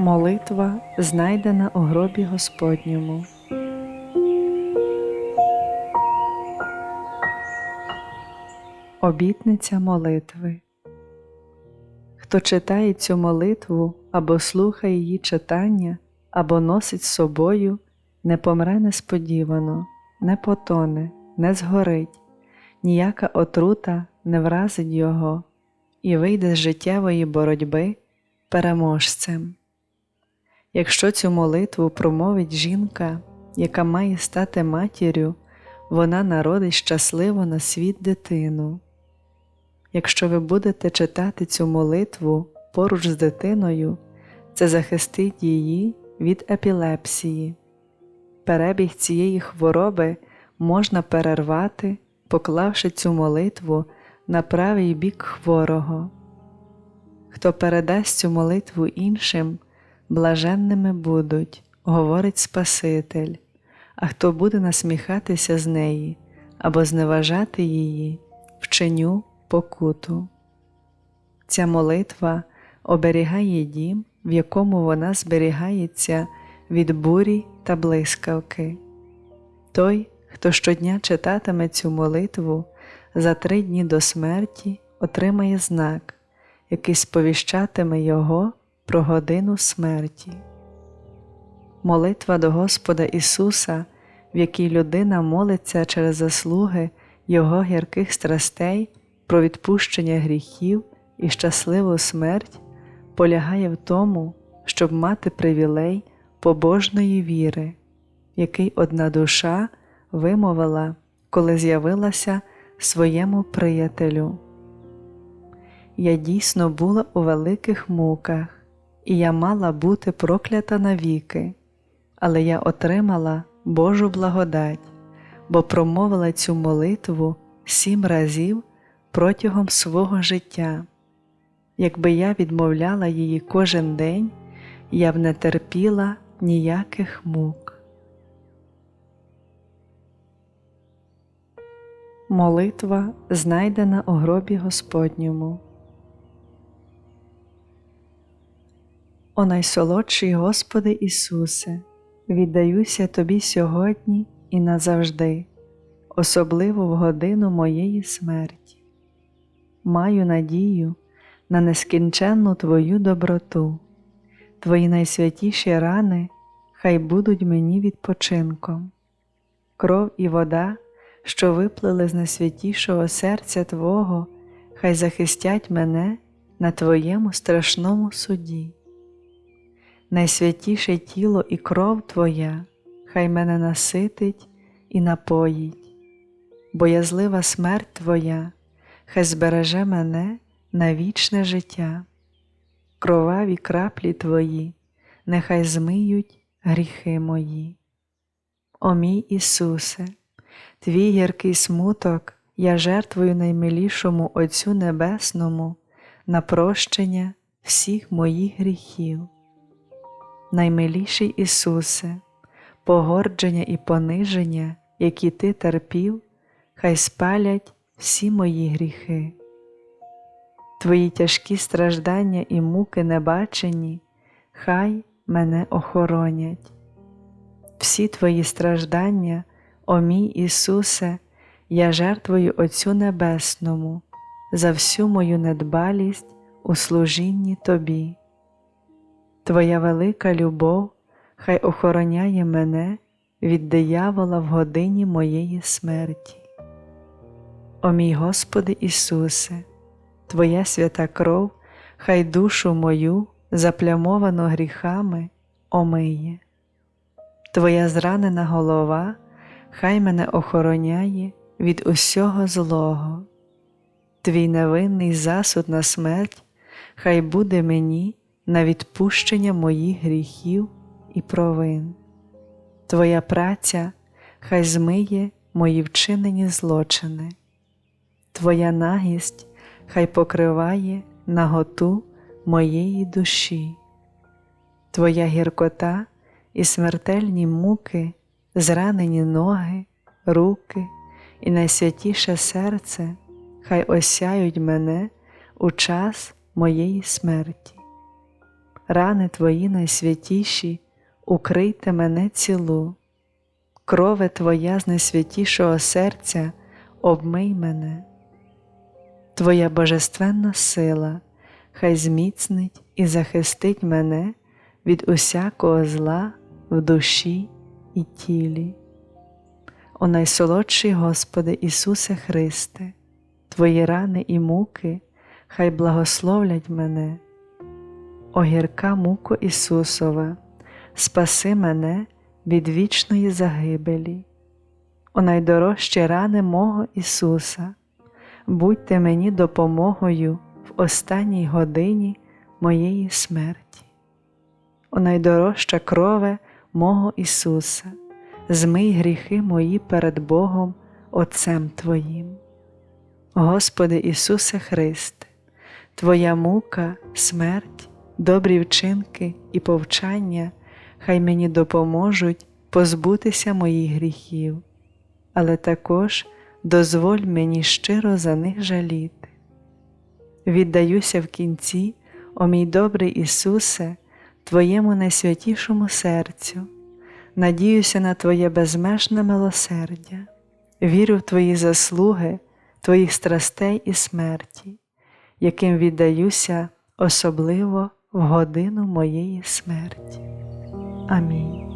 Молитва знайдена у гробі Господньому. Обітниця молитви. Хто читає цю молитву або слухає її читання, або носить з собою, не помре несподівано, не потоне, не згорить, ніяка отрута не вразить його і вийде з життєвої боротьби переможцем. Якщо цю молитву промовить жінка, яка має стати матір'ю, вона народить щасливо на світ дитину. Якщо ви будете читати цю молитву поруч з дитиною, це захистить її від епілепсії. Перебіг цієї хвороби можна перервати, поклавши цю молитву на правий бік хворого. Хто передасть цю молитву іншим, блаженними будуть, говорить Спаситель, а хто буде насміхатися з неї або зневажати її, вченю покуту. Ця молитва оберігає дім, в якому вона зберігається від бурі та блискавки. Той, хто щодня читатиме цю молитву за три дні до смерті, отримає знак, який сповіщатиме його про годину смерті. Молитва до Господа Ісуса, в якій людина молиться через заслуги Його гірких страстей про відпущення гріхів і щасливу смерть, полягає в тому, щоб мати привілей побожної віри, який одна душа вимовила, коли з'явилася своєму приятелю. Я дійсно була у великих муках, і я мала бути проклята навіки, але я отримала Божу благодать, бо промовила цю молитву сім разів протягом свого життя. Якби я відмовляла її кожен день, я б не терпіла ніяких мук. Молитва знайдена у гробі Господньому. О найсолодший Господи Ісусе, віддаюся Тобі сьогодні і назавжди, особливо в годину моєї смерті. Маю надію на нескінченну Твою доброту, Твої найсвятіші рани хай будуть мені відпочинком, кров і вода, що виплили з найсвятішого серця Твого, хай захистять мене на Твоєму страшному суді найсвятіше тіло і кров Твоя, хай мене наситить і напоїть, боязлива смерть Твоя, хай збереже мене на вічне життя, кроваві краплі Твої, нехай змиють гріхи мої. О мій Ісусе, Твій гіркий смуток я жертвую наймилішому Отцю Небесному на прощення всіх моїх гріхів наймиліший Ісусе, погордження і пониження, які Ти терпів, хай спалять всі мої гріхи. Твої тяжкі страждання і муки небачені, хай мене охоронять. Всі Твої страждання, о мій Ісусе, я жертвую Отцю Небесному за всю мою недбалість у служінні Тобі. Твоя велика любов хай охороняє мене від диявола в годині моєї смерті. О мій Господи Ісусе, Твоя свята кров, хай душу мою, заплямовану гріхами, омиє, Твоя зранена голова, хай мене охороняє від усього злого, Твій невинний засуд на смерть, хай буде мені на відпущення моїх гріхів і провин. Твоя праця хай змиє мої вчинені злочини, Твоя нагість хай покриває наготу моєї душі, Твоя гіркота і смертельні муки, зранені ноги, руки і найсвятіше серце, хай осяють мене у час моєї смерті рани Твої найсвятіші, укрийте мене цілу, крове Твоя з найсвятішого серця, обмий мене. Твоя божественна сила, хай зміцнить і захистить мене від усякого зла в душі і тілі. О найсолодший Господи Ісусе Христе, Твої рани і муки, хай благословлять мене. О гірка муко Ісусова, спаси мене від вічної загибелі. О найдорожчі рани мого Ісуса, будьте мені допомогою в останній годині моєї смерті. О найдорожча крове мого Ісуса, змий гріхи мої перед Богом Отцем Твоїм. Господи Ісусе Христе, Твоя мука, смерть, добрі вчинки і повчання хай мені допоможуть позбутися моїх гріхів, але також дозволь мені щиро за них жаліти. Віддаюся в кінці, о мій добрий Ісусе, Твоєму найсвятішому серцю, надіюся на Твоє безмежне милосердя, вірю в Твої заслуги, Твоїх страстей і смерті, яким віддаюся особливо в годину моєї смерті. Амінь.